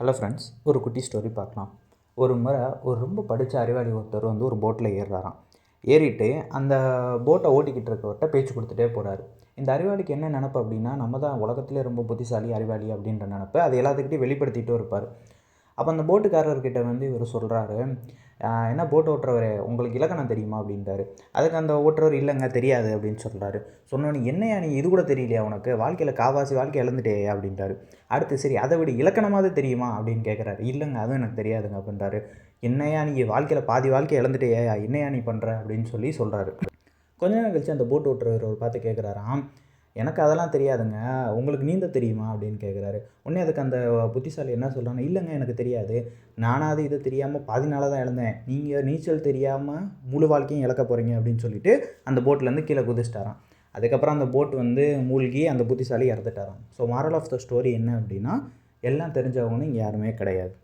Hello friends ஒரு குட்டி story பார்க்கலாம். ஒரு முறை ஒரு ரொம்ப படித்த அறிவாளி ஒருத்தர் வந்து ஒரு போட்டில் ஏறுறாராம். ஏறிட்டு அந்த போட்டை ஓட்டிக்கிட்டு இருக்கவர்கிட்ட பேச்சு கொடுத்துட்டே போகிறாரு இந்த அறிவாளிக்கு என்ன நினப்பு அப்படின்னா நம்ம தான் உலகத்திலே ரொம்ப புத்திசாலி அறிவாளி அப்படின்ற நினப்பு அது எல்லாத்துக்கிட்டையும் வெளிப்படுத்திகிட்டும் இருப்பார். அப்போ அந்த போட்டுக்காரர்கிட்ட வந்து இவர் சொல்கிறாரு என்ன போட் ஓட்டுறவரே உங்களுக்கு இலக்கணம் தெரியுமா? அப்படின்றாரு அதுக்கு அந்த ஓட்டுறவர் இல்லைங்க தெரியாது அப்படின்னு சொல்கிறாரு சொன்னோன்னு என்னையா நீ இது கூட தெரியலையா உனக்கு? வாழ்க்கையில் காவாசி வாழ்க்கை இழந்துட்டே அப்படின்றாரு அடுத்து சரி அதை விட இலக்கணமாவது தெரியுமா? அப்படின்னு கேட்குறாரு இல்லைங்க அதுவும் எனக்கு தெரியாதுங்க அப்படின்றாரு. என்னையா நீ வாழ்க்கையில் பாதி வாழ்க்கை இழந்துட்டேயா? என்னையா நீ பண்ணுற அப்படின்னு சொல்லி சொல்கிறாரு கொஞ்ச நேரம் கழிச்சு அந்த போட் ஓட்டுறவர் அவர் பார்த்து கேட்குறாராம் எனக்கு அதெல்லாம் தெரியாதுங்க. உங்களுக்கு நீந்த தெரியுமா? அப்படின்னு கேட்குறாரு உடனே அதுக்கு அந்த புத்திசாலி என்ன சொல்கிறாங்க இல்லைங்க எனக்கு தெரியாது. நானாவது இது தெரியாமல் பாதி நாளாக தான் இழந்தேன் நீங்கள் நீச்சல் தெரியாமல் முழு வாழ்க்கையும் இழக்க போகிறீங்க அப்படின்னு சொல்லிட்டு அந்த போட்லேருந்து கீழே குதிச்சிட்டாராம். அதுக்கப்புறம் அந்த போட் வந்து மூழ்கி அந்த புத்திசாலி இறந்துட்டாராம். So moral of the story என்ன அப்படின்னா எல்லாம் தெரிஞ்சவங்கன்னு இங்கே யாருமே கிடையாது.